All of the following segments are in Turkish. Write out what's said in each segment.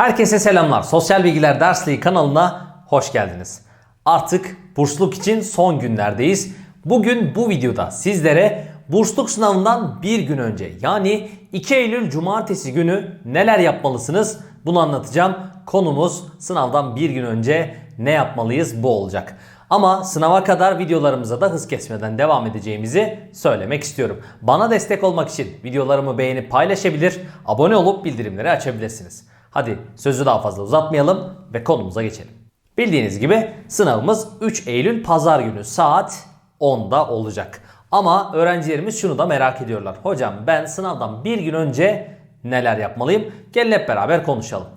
Herkese selamlar. Sosyal Bilgiler Dersliği kanalına hoş geldiniz. Artık bursluluk için son günlerdeyiz. Bugün bu videoda sizlere bursluluk sınavından bir gün önce yani 2 Eylül Cumartesi günü neler yapmalısınız bunu anlatacağım. Konumuz sınavdan bir gün önce ne yapmalıyız bu olacak. Ama sınava kadar videolarımıza da hız kesmeden devam edeceğimizi söylemek istiyorum. Bana destek olmak için videolarımı beğenip paylaşabilir, abone olup bildirimleri açabilirsiniz. Hadi sözü daha fazla uzatmayalım ve konumuza geçelim. Bildiğiniz gibi sınavımız 3 Eylül pazar günü saat 10'da olacak. Ama öğrencilerimiz şunu da merak ediyorlar. Hocam ben sınavdan bir gün önce neler yapmalıyım? Gelin hep beraber konuşalım.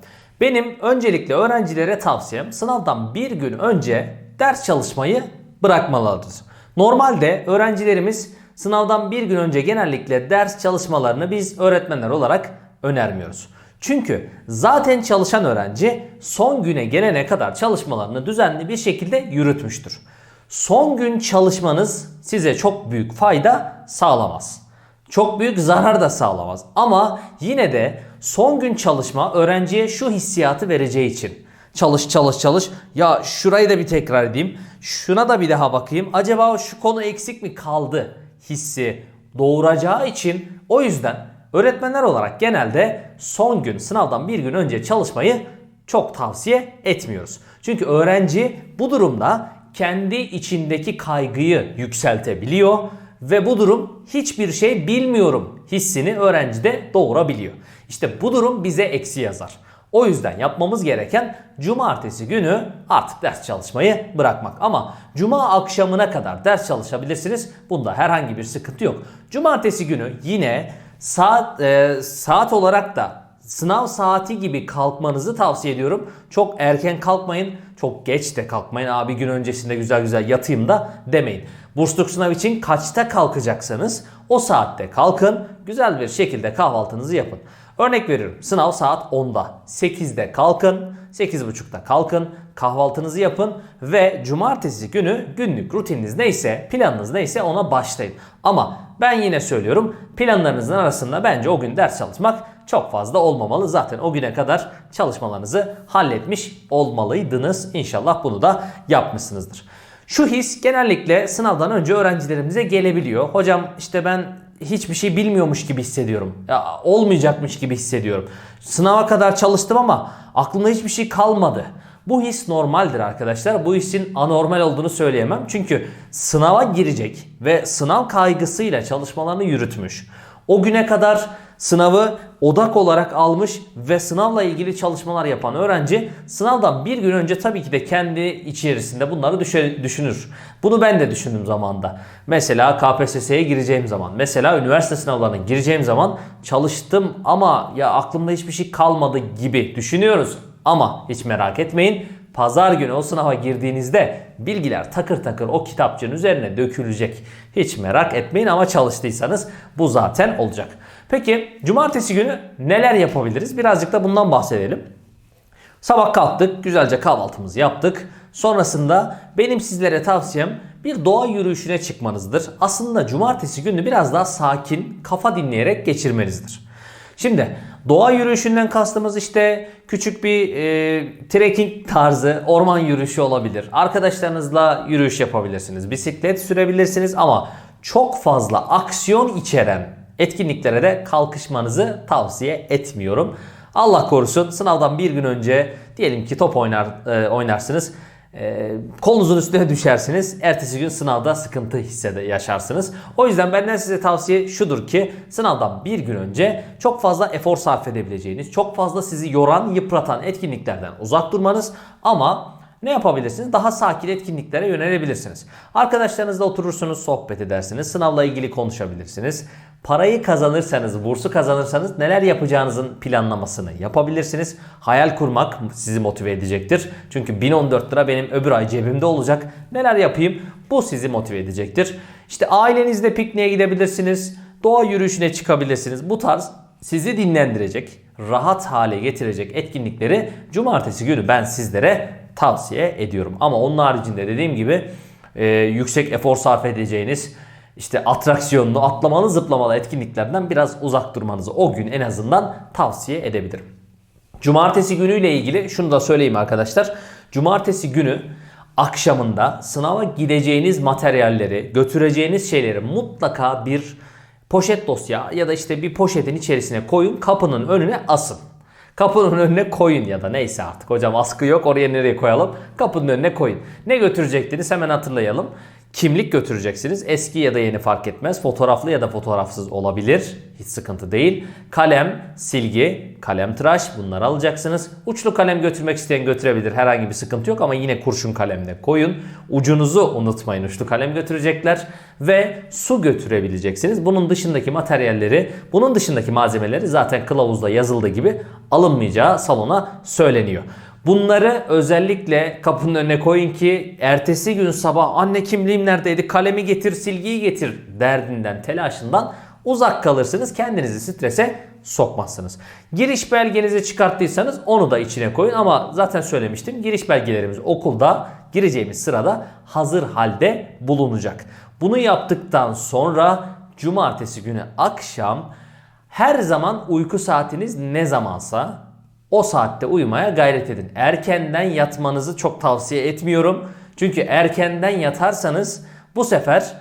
Benim öncelikle öğrencilere tavsiyem sınavdan bir gün önce ders çalışmayı bırakmalıdır. Normalde öğrencilerimiz sınavdan bir gün önce genellikle ders çalışmalarını biz öğretmenler olarak önermiyoruz. Çünkü zaten çalışan öğrenci son güne gelene kadar çalışmalarını düzenli bir şekilde yürütmüştür. Son gün çalışmanız size çok büyük fayda sağlamaz. Çok büyük zarar da sağlamaz. Ama yine de son gün çalışma öğrenciye şu hissiyatı vereceği için. Çalış çalış çalış. Ya şurayı da bir tekrar edeyim. Şuna da bir daha bakayım. Acaba şu konu eksik mi kaldı hissi doğuracağı için o yüzden öğretmenler olarak genelde son gün sınavdan bir gün önce çalışmayı çok tavsiye etmiyoruz. Çünkü öğrenci bu durumda kendi içindeki kaygıyı yükseltebiliyor ve bu durum hiçbir şey bilmiyorum hissini öğrencide doğurabiliyor. İşte bu durum bize eksi yazar. O yüzden yapmamız gereken cumartesi günü artık ders çalışmayı bırakmak. Ama cuma akşamına kadar ders çalışabilirsiniz. Bunda herhangi bir sıkıntı yok. Cumartesi günü yine saat e, saat olarak da sınav saati gibi kalkmanızı tavsiye ediyorum. Çok erken kalkmayın, çok geç de kalkmayın. Abi gün öncesinde güzel güzel yatayım da demeyin. Bursluluk sınav için kaçta kalkacaksanız o saatte kalkın. Güzel bir şekilde kahvaltınızı yapın. Örnek veriyorum sınav saat 10'da. 8'de kalkın, 8.30'da kalkın, kahvaltınızı yapın ve cumartesi günü günlük rutininiz neyse, planınız neyse ona başlayın. Ama ben yine söylüyorum planlarınızın arasında bence o gün ders çalışmak çok fazla olmamalı. Zaten o güne kadar çalışmalarınızı halletmiş olmalıydınız. İnşallah bunu da yapmışsınızdır. Şu his genellikle sınavdan önce öğrencilerimize gelebiliyor. Hocam işte ben hiçbir şey bilmiyormuş gibi hissediyorum. Ya, olmayacakmış gibi hissediyorum. Sınava kadar çalıştım ama aklımda hiçbir şey kalmadı. Bu his normaldir arkadaşlar. Bu hissin anormal olduğunu söyleyemem. Çünkü sınava girecek ve sınav kaygısıyla çalışmalarını yürütmüş. O güne kadar sınavı odak olarak almış ve sınavla ilgili çalışmalar yapan öğrenci sınavdan bir gün önce tabii ki de kendi içerisinde bunları düşünür. Bunu ben de düşündüm zamanda. Mesela KPSS'ye gireceğim zaman, mesela üniversite sınavlarına gireceğim zaman çalıştım ama ya aklımda hiçbir şey kalmadı gibi düşünüyoruz. Ama hiç merak etmeyin. Pazar günü o sınava girdiğinizde bilgiler takır takır o kitapçığın üzerine dökülecek. Hiç merak etmeyin ama çalıştıysanız bu zaten olacak. Peki cumartesi günü neler yapabiliriz? Birazcık da bundan bahsedelim. Sabah kalktık, güzelce kahvaltımızı yaptık. Sonrasında benim sizlere tavsiyem bir doğa yürüyüşüne çıkmanızdır. Aslında cumartesi günü biraz daha sakin, kafa dinleyerek geçirmenizdir. Şimdi doğa yürüyüşünden kastımız işte küçük bir e, trekking tarzı orman yürüyüşü olabilir. Arkadaşlarınızla yürüyüş yapabilirsiniz. Bisiklet sürebilirsiniz ama çok fazla aksiyon içeren etkinliklere de kalkışmanızı tavsiye etmiyorum. Allah korusun sınavdan bir gün önce diyelim ki top oynar e, oynarsınız. E, kolunuzun üstüne düşersiniz. Ertesi gün sınavda sıkıntı hissede yaşarsınız. O yüzden benden size tavsiye şudur ki sınavdan bir gün önce çok fazla efor sarf edebileceğiniz, çok fazla sizi yoran, yıpratan etkinliklerden uzak durmanız ama ne yapabilirsiniz? Daha sakin etkinliklere yönelebilirsiniz. Arkadaşlarınızla oturursunuz, sohbet edersiniz, sınavla ilgili konuşabilirsiniz. Parayı kazanırsanız, bursu kazanırsanız neler yapacağınızın planlamasını yapabilirsiniz. Hayal kurmak sizi motive edecektir. Çünkü 1014 lira benim öbür ay cebimde olacak. Neler yapayım? Bu sizi motive edecektir. İşte ailenizle pikniğe gidebilirsiniz. Doğa yürüyüşüne çıkabilirsiniz. Bu tarz sizi dinlendirecek, rahat hale getirecek etkinlikleri cumartesi günü ben sizlere tavsiye ediyorum. Ama onun haricinde dediğim gibi e, yüksek efor sarf edeceğiniz işte atraksiyonlu, atlamalı, zıplamalı etkinliklerden biraz uzak durmanızı o gün en azından tavsiye edebilirim. Cumartesi günüyle ilgili şunu da söyleyeyim arkadaşlar. Cumartesi günü akşamında sınava gideceğiniz materyalleri, götüreceğiniz şeyleri mutlaka bir poşet dosya ya da işte bir poşetin içerisine koyun, kapının önüne asın. Kapının önüne koyun ya da neyse artık hocam askı yok oraya nereye koyalım? Kapının önüne koyun. Ne götürecektiniz hemen hatırlayalım. Kimlik götüreceksiniz. Eski ya da yeni fark etmez. Fotoğraflı ya da fotoğrafsız olabilir. Hiç sıkıntı değil. Kalem, silgi, kalem tıraş bunları alacaksınız. Uçlu kalem götürmek isteyen götürebilir. Herhangi bir sıkıntı yok ama yine kurşun kalemle koyun. Ucunuzu unutmayın. Uçlu kalem götürecekler ve su götürebileceksiniz. Bunun dışındaki materyalleri, bunun dışındaki malzemeleri zaten kılavuzda yazıldığı gibi alınmayacağı salona söyleniyor. Bunları özellikle kapının önüne koyun ki ertesi gün sabah anne kimliğim neredeydi kalemi getir silgiyi getir derdinden telaşından uzak kalırsınız kendinizi strese sokmazsınız. Giriş belgenizi çıkarttıysanız onu da içine koyun ama zaten söylemiştim giriş belgelerimiz okulda gireceğimiz sırada hazır halde bulunacak. Bunu yaptıktan sonra cumartesi günü akşam her zaman uyku saatiniz ne zamansa o saatte uyumaya gayret edin. Erkenden yatmanızı çok tavsiye etmiyorum. Çünkü erkenden yatarsanız bu sefer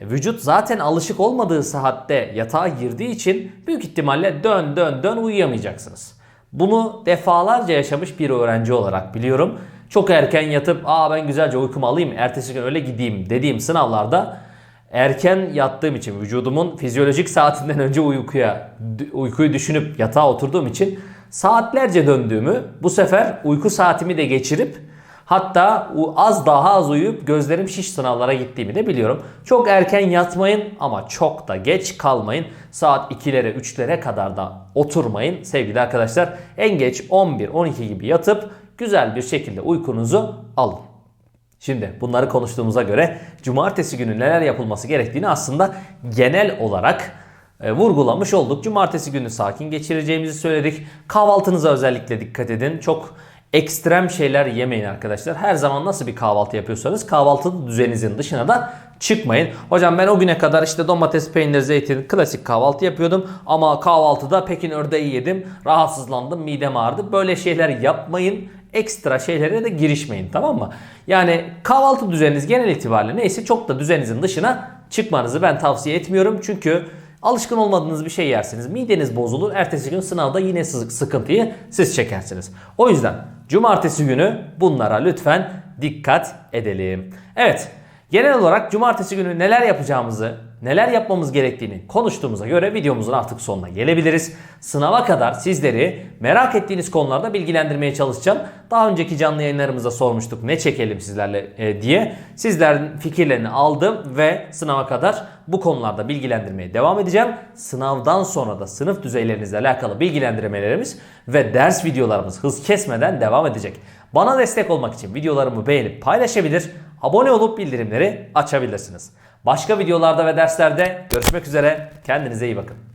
vücut zaten alışık olmadığı saatte yatağa girdiği için büyük ihtimalle dön dön dön uyuyamayacaksınız. Bunu defalarca yaşamış bir öğrenci olarak biliyorum. Çok erken yatıp aa ben güzelce uykumu alayım ertesi gün öyle gideyim dediğim sınavlarda erken yattığım için vücudumun fizyolojik saatinden önce uykuya uykuyu düşünüp yatağa oturduğum için saatlerce döndüğümü bu sefer uyku saatimi de geçirip hatta az daha az uyuyup gözlerim şiş sınavlara gittiğimi de biliyorum. Çok erken yatmayın ama çok da geç kalmayın. Saat 2'lere 3'lere kadar da oturmayın sevgili arkadaşlar. En geç 11-12 gibi yatıp güzel bir şekilde uykunuzu alın. Şimdi bunları konuştuğumuza göre cumartesi günü neler yapılması gerektiğini aslında genel olarak vurgulamış olduk. Cumartesi günü sakin geçireceğimizi söyledik. Kahvaltınıza özellikle dikkat edin. Çok ekstrem şeyler yemeyin arkadaşlar. Her zaman nasıl bir kahvaltı yapıyorsanız kahvaltı düzeninizin dışına da çıkmayın. Hocam ben o güne kadar işte domates, peynir, zeytin klasik kahvaltı yapıyordum. Ama kahvaltıda Pekin ördeği yedim. Rahatsızlandım, midem ağrıdı. Böyle şeyler yapmayın ekstra şeylere de girişmeyin tamam mı? Yani kahvaltı düzeniniz genel itibariyle neyse çok da düzeninizin dışına çıkmanızı ben tavsiye etmiyorum. Çünkü alışkın olmadığınız bir şey yersiniz. Mideniz bozulur. Ertesi gün sınavda yine sıkıntıyı siz çekersiniz. O yüzden cumartesi günü bunlara lütfen dikkat edelim. Evet genel olarak cumartesi günü neler yapacağımızı neler yapmamız gerektiğini konuştuğumuza göre videomuzun artık sonuna gelebiliriz. Sınava kadar sizleri merak ettiğiniz konularda bilgilendirmeye çalışacağım. Daha önceki canlı yayınlarımızda sormuştuk ne çekelim sizlerle e, diye. Sizlerin fikirlerini aldım ve sınava kadar bu konularda bilgilendirmeye devam edeceğim. Sınavdan sonra da sınıf düzeylerinizle alakalı bilgilendirmelerimiz ve ders videolarımız hız kesmeden devam edecek. Bana destek olmak için videolarımı beğenip paylaşabilir, abone olup bildirimleri açabilirsiniz. Başka videolarda ve derslerde görüşmek üzere. Kendinize iyi bakın.